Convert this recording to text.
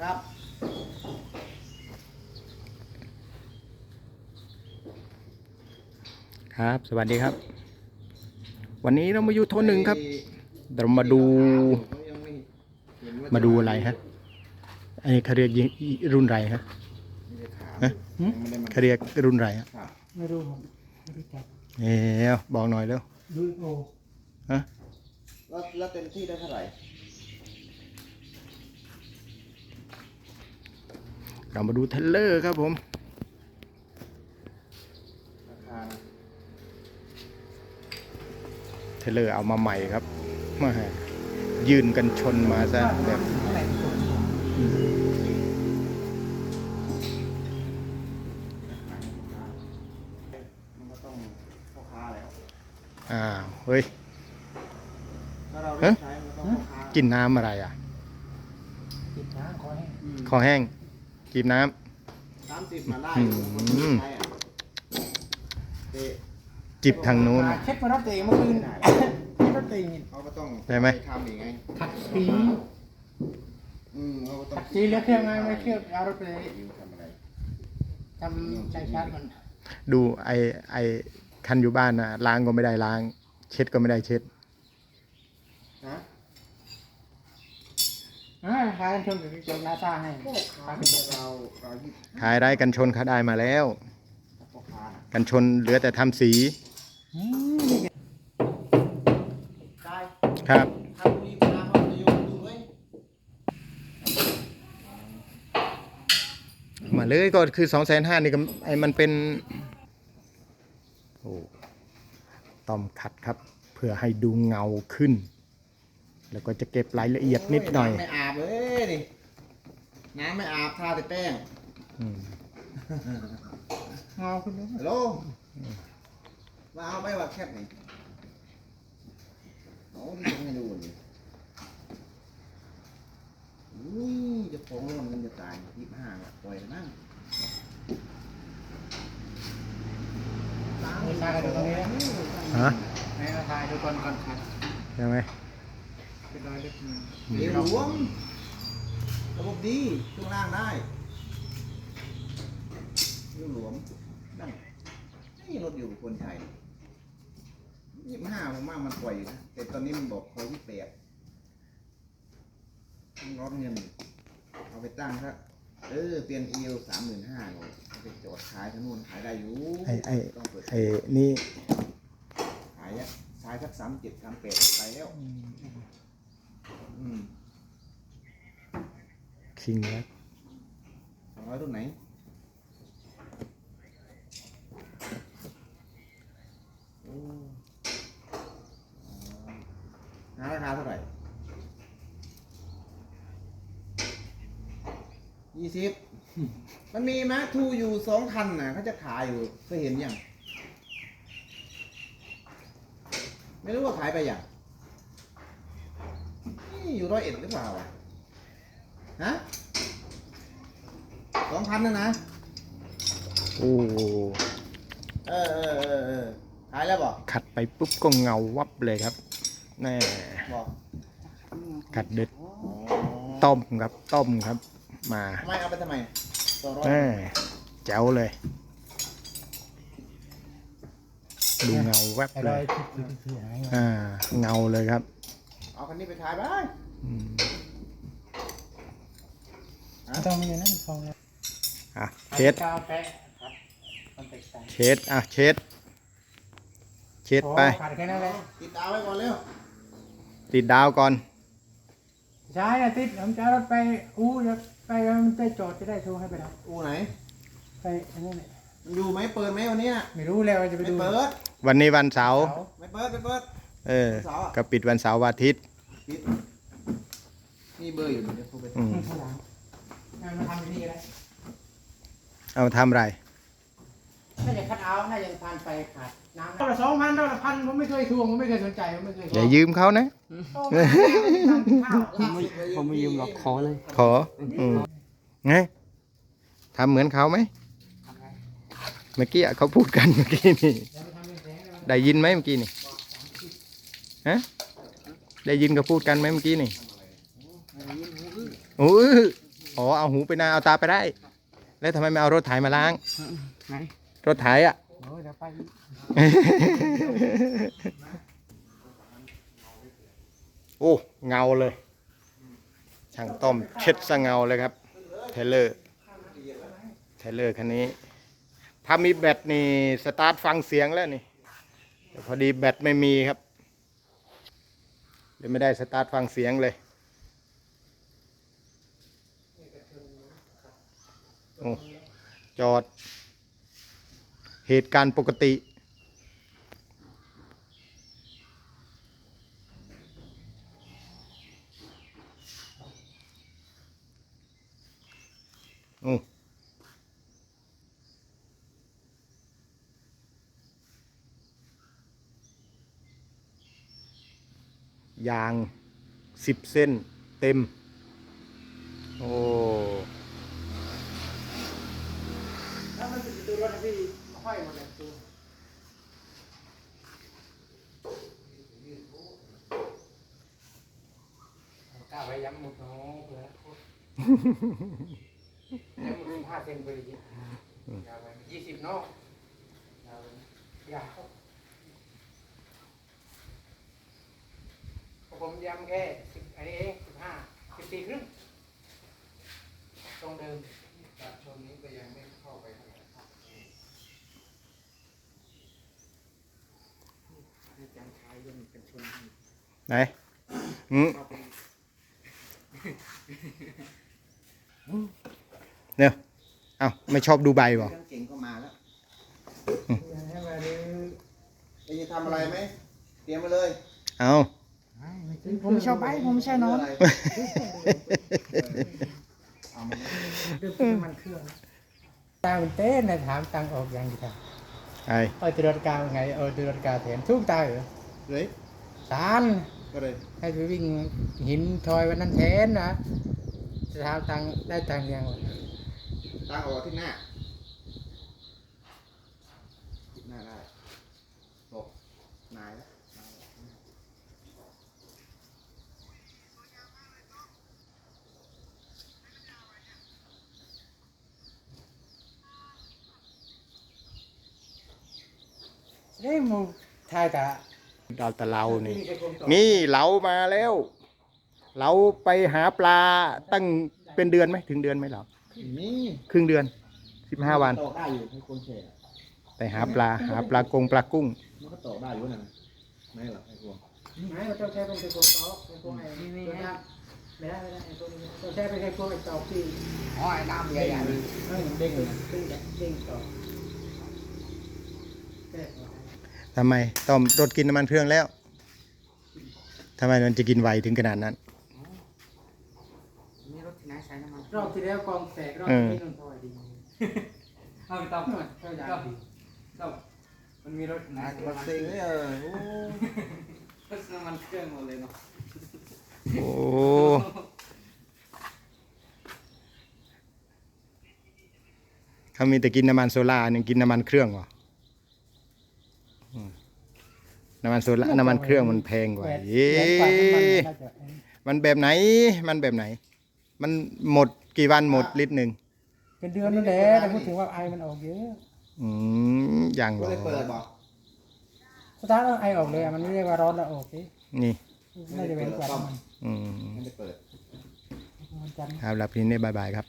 ครับ ครับ สวัสดีครับ วันนี้เรามาอยู่โทนหนึ่งครับเรามาดูยังไม่เห็นว่มาดูอะไรฮะอันนี้เขาเรียกยิงรุ่นไรฮะไม่ได้ถามฮะยังไม่ได้มาเขาเรียกรุ่นไรฮะครับไม่รู้ผมไม่รู้จักเอ๊ะบอกหน่อยเร็วดูโอฮะแล้วแล้วเต็มที่ได้เท่าไหร่ เรามาดูเทรลเลอร์ครับผมราคานะเทรลเลอร์เอามาใหม่ครับมายืนกันชนมาซะแบบแต่งตัวมันก็ต้องพ่อค้าแล้วอ้าวเฮ้ยถ้าเราฮะเลือกใช้มันก็ต้องพ่อค้ากินน้ำอะไรอะติดน้ำขอให้อืมคอแห้ง กินน้สามสิบมาได้อืมคนที่ใช้อะเตะำจิบทางนู้น มาเช็ดมารถตัวเองเมื่อคืน เช็ดรถตัวเองเขาก็ต้องได้ไหมปทำอีกไงขัดสีอืมเขาก็ต้องขัดสีแล้วเครื่องไงไม่เครื่องเอารถไปทำอะไรทำใจชาร์จมันดูไอไอคันอยู่บ้านนะล้างก็ไม่ได้ล้าง เช็ดก็ไม่ได้เช็ด ฮะ อ่าขายกันชมกับจงนาซาให้ขาเราเราขายได้กันชนเขาได้มาแล้วพ่อค้าน่ะกันชนเหลือแต่ทำสีอืมได้ครับถ้ามีเวลาเขาจะโยนดูไหมมาเลยก็คือสองแสนห้านี่ก็ไอ้มันเป็นโอ้ต้อมขัดครับ เพื่อให้ดูเงาขึ้น แล้วก็จะเก็บรายละเอียดนิดหน่อยำไม่อาบเลยนี่น้ำไม่อาบทาแต่แป้งอืมเงาขึ้นเลยฮัลโหลมาเอาไปว่าแคบนี่โอ้ยยังไม่ดูเลยอุ้ยจะฟ้องร้องมันจะตายยี่สิบห้าละปล่อยนะมีชากันดูตรงนี้นะฮะ ให้มาถ่ายดูก่อนก่อนขัดใช่ไหม เป็นรอยเล็กน้อยเดี๋ยวหลวมระบบดีช่วงล่างได้เรื่องหลวมนั่นนี่รถอยู่คนไทยยี่สิบห้าผมว่ามันปล่อยอยู่นะแต่ตอนนี้มันบอกคอยยี่สิบแปดต้องร้อนเงิน เอาไปตั้งครับเออเปลี่ยนเอวสามหมื่นห้าเลยเอาไปจอดขายทั้งนู้นขายได้อยู่ไอ้ไอ้ต้องเปิดไอ้นี่ขายอะขายสักสามเจ็ดสามแปดไปแล้วอืม คิงแล้วสองร้อยรุ่นไหนโอ้หาราคาเท่าไหร่ยี่สิบมันมีมาทูอยู่สองคันน่ะเขาจะขายอยู่เคยเห็นยัง ไม่รู้ว่าขายไปยังนี่ อยู่ร้อยเอ็ดหรือเปล่าอะฮะสองพันนะนะ โอ้เออเออเออเออขายแล้วบอกขัดไปปุ๊บก็เงาวับเลยครับแน่บอกขัดเด็ดต้มครับต้มครับ มาทำไมเอาไปทำไมสองร้อยแน่แจ๋วเลย ดูเงาแวบเลย อ่า เงาเลยครับ เอาคันนี้ไปขายไปอืมไม่ต้องมีนั่นฟองแล้วอะเช็ด กาแฟครับมันแตกต่างเช็ด อะ เช็ด เช็ดไปโอ้ขาดแค่นั้นแหละติดตามไว้ก่อนเร็วติดดาวก่อน ใช่อาทิตย์ผมจะเอารถไปอู้จะไปมันจะจอดจะได้โทรให้ไปรับอูไหน ไปอันนี้เนี่ยมันอยู่ไหมเปิดไหมวันนี้น่ะไม่รู้แล้วว่าจะไปไม่ดูเปิด วันนี้วันเสาร์เสาไม่เปิดไม่เปิด เออเสาร์อะ ก็ปิดวันเสาร์วันอาทิตย์ ปิดนี่เบอร์อยู่เดี๋ยวโทรไปอืม ข้างหลังงานมาทำที่นี่ก็ได้เอามาทำอะไร น่าจะคัดเอาท์น่าจะทานไปขาดน้ำดอกละสองพันดอกละพันผมไม่เคยทวงผมไม่เคยสนใจผมไม่เคยขอย่ายืมเขานะ โตมาแล้วไม่ทานข้าวผมไม่ยืมหรอกขอเลย ขออืมไงทำเหมือนเขาไหม เมื่อกี้อะเขาพูดกันเมื่อกี้นี่อย่าไปทำเป็นแสงเลยได้ยินไหมเมื่อกี้นี่ ฮะได้ยินเขาพูดกันไหมเมื่อกี้นี่โอ้ยอ๋อเอาหูไปนาเอาตาไปได้ แล้วทำไมไม่เอารถไถมาล้างไหนรถไถอะโอ้ยเดี๋ยวไปโอ้เงาเลย ช่างต้อมเช็ดซะเงาเลยครับ เทเลอร์เทเลอร์คันนี้ ถ้ามีแบตนี่สตาร์ทฟังเสียงแล้วนี่แต่พอดีแบตไม่มีครับ จะไม่ได้สตาร์ทฟังเสียงเลยโอ้จอด เหตุการณ์ปกติ ยางสิบเส้นเต็ม โอ้แล้วมันปิดประตูรถนะพี่ห้อยหมดเลยประตูกล้าไว้ย้ำหมุดเนาะเผื่อย้ำหมุดสิบห้าเซนไปเลยยาวไปยี่สิบเนาะยาวไปยา ผมย้ำแค่สิบอันนี้เองสิบห้าสิบสี่ครึ่งตรงเดิมตัดชนนี้ก็ยังไม่เข้าไปเท่าไหร่อาจารย์ชายยังเป็นชนไหนอืมเนี่ยเอ้าไม่ชอบดูใบบ่เครื่องเก่งก็มาแล้วให้มาดูเองจะทำอะไรไหมเตรียมไปเลย เอา ผมไม่ชอบไปผมไม่ใช่นอนเรื่องมันเครื่องตังเต้นนะถามตังออกยังดีครับไอ้เออตรวจการไงเออตรวจการแถมทุกตาเหรอเฮ้ยสารก็เลยให้ไปวิ่งหินทอยวันนั้นแทนนะจะถามตังได้ตังยังตังออกที่หน้าที่หน้าได้บอกนายแล้วนายแล้ว เฮ้ยมูทายกะดาวตะเลานี่มีใครโกงต่อนี่เรามาแล้วเราไปหาปลาตั้งเป็นเดือนไหมถึงเดือนไหมเรานี่ครึ่งเดือนสิบห้าวัน ตอกได้อยู่ให้คนแชร์ไปหาปลาหาปลากงปลากุ้ง มันก็ตอกได้อยู่นั่นน่ะไม่หรอกไอ้พวกไม่เราต้องใช้เป็นไอ้โกงต่อไอ้โกงไอ้ตัวนี้ไม่ได้ไม่ได้ไอ้โกงนี้ต้องใช้เป็นไอ้โกงไอ้ตอกที่อ๋อไอ้น้ำใหญ่ๆนี่เอ้ยเด้งเลยเด้งเด้งต่อแก้ไข ทำไมต้อมรถกินน้ำมันเครื่องแล้วทำไมมันจะกินไวถึงขนาดนั้น มีรถที่ไหนใช้น้ำมันรอบที่แล้วกองแตกรอบเออนี้นนทอยดีเอาไปต้อมหน่อยเท่าอย่างดีต้อมมันมีรถที่ไหนอะใช้มาน้ำมันเซ็งเลยเออโอ้รถน้ำมันเครื่องหมดเลยเนาะโอ้เขามีแต่กินน้ำมันโซล่าหนึ่งกินน้ำมันเครื่องวะอืม น้ำมันโซล่าน้ำมันเครื่องมันแพงกว่าแหวนเอ๊แหวนกว่าน้ำมันะน่าจะมันแบบไหน มันแบบไหน มันหมดกี่วันหมดลิตรหนึ่งเป็นเดือนนั่นแหละแต่พูดถึงว่าไอมันออกเยอะอืมอย่างเหรก็อเลยเปิดบอกสตาร์ทแล้วไอออกเลยอะมันไม่เรียกว่าร้อนแล้วออกสินี่น่าจะเป็นกว่าน้ำมันอืมไม่ได้เปิดมันจันทร์ครับรับพินได้บายบายครับ